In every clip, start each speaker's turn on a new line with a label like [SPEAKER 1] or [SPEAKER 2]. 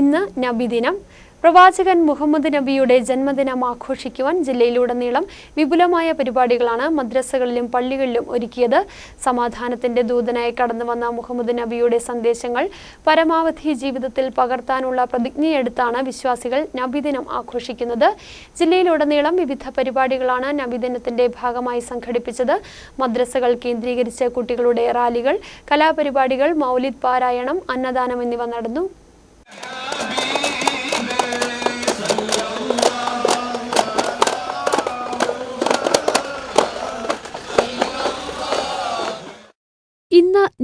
[SPEAKER 1] ഇന്ന് നബിദിനം പ്രവാചകൻ മുഹമ്മദ് നബിയുടെ ജന്മദിനം ആഘോഷിക്കുവാൻ ജില്ലയിലുടനീളം വിപുലമായ പരിപാടികളാണ് മദ്രസകളിലും പള്ളികളിലും ഒരുക്കിയത്. സമാധാനത്തിന്റെ ദൂതനായി കടന്നു വന്ന മുഹമ്മദ് നബിയുടെ സന്ദേശങ്ങൾ പരമാവധി ജീവിതത്തിൽ പകർത്താനുള്ള പ്രതിജ്ഞയെടുത്താണ് വിശ്വാസികൾ നബിദിനം ആഘോഷിക്കുന്നത്. ജില്ലയിലുടനീളം വിവിധ പരിപാടികളാണ് നബിദിനത്തിന്റെ ഭാഗമായി സംഘടിപ്പിച്ചത്. മദ്രസകൾ കേന്ദ്രീകരിച്ച് കുട്ടികളുടെ റാലികൾ കലാപരിപാടികൾ മൗലിദ് പാരായണം അന്നദാനം എന്നിവ നടന്നു.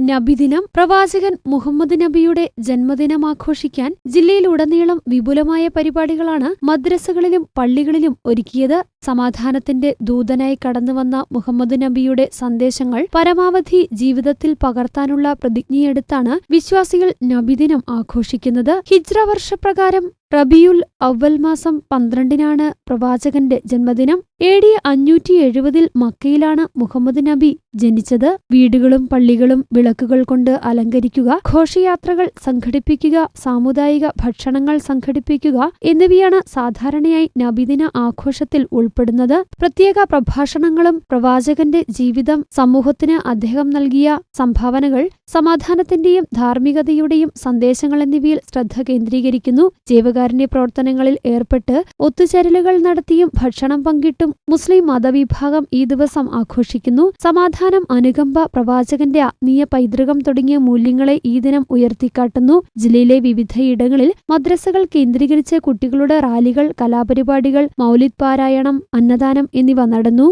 [SPEAKER 1] നബിദിനം പ്രവാചകൻ മുഹമ്മദ് നബിയുടെ ജന്മദിനം ആഘോഷിക്കാൻ ജില്ലയിലുടനീളം വിപുലമായ പരിപാടികളാണ് മദ്രസകളിലും പള്ളികളിലും ഒരുക്കിയത്. സമാധാനത്തിന്റെ ദൂതനായി കടന്നുവന്ന മുഹമ്മദ് നബിയുടെ സന്ദേശങ്ങൾ പരമാവധി ജീവിതത്തിൽ പകർത്താനുള്ള പ്രതിജ്ഞയെടുത്താണ് വിശ്വാസികൾ നബിദിനം ആഘോഷിക്കുന്നത്. ഹിജ്ര വർഷപ്രകാരം റബിയുൽ അവൽ മാസം പന്ത്രണ്ടിനാണ് പ്രവാചകന്റെ ജന്മദിനം. എ ഡി അഞ്ഞൂറ്റി എഴുപതിൽ മക്കയിലാണ് മുഹമ്മദ് നബി ജനിച്ചത്. വീടുകളും പള്ളികളും വിളക്കുകൾ കൊണ്ട് അലങ്കരിക്കുക ഘോഷയാത്രകൾ സംഘടിപ്പിക്കുക സാമുദായിക ഭക്ഷണങ്ങൾ സംഘടിപ്പിക്കുക എന്നിവയാണ് സാധാരണയായി നബിദിന ആഘോഷത്തിൽ ഉൾപ്പെടുന്നത്. പ്രത്യേക പ്രഭാഷണങ്ങളും പ്രവാചകന്റെ ജീവിതം സമൂഹത്തിന് അദ്ദേഹം നൽകിയ സംഭാവനകൾ സമാധാനത്തിന്റെയും ധാർമ്മികതയുടെയും സന്ദേശങ്ങൾ എന്നിവയിൽ ശ്രദ്ധ കേന്ദ്രീകരിക്കുന്നു. ജീവകാരുണ്യ പ്രവർത്തനങ്ങളിൽ ഏർപ്പെട്ട് ഒത്തുചേരലുകൾ നടത്തിയും ഭക്ഷണം പങ്കിട്ടും മുസ്ലിം മതവിഭാഗം ഈ ദിവസം ആഘോഷിക്കുന്നു. സമാധാനം അനുകമ്പ പ്രവാചകന്റെ ആത്മീയ പൈതൃകം തുടങ്ങിയ മൂല്യങ്ങളെ ഈ ദിനം ഉയർത്തിക്കാട്ടുന്നു. ജില്ലയിലെ വിവിധയിടങ്ങളിൽ മദ്രസകൾ കേന്ദ്രീകരിച്ച് കുട്ടികളുടെ റാലികൾ കലാപരിപാടികൾ മൗലിദ് പാരായണം അന്നദാനം എന്നിവ നടന്നു.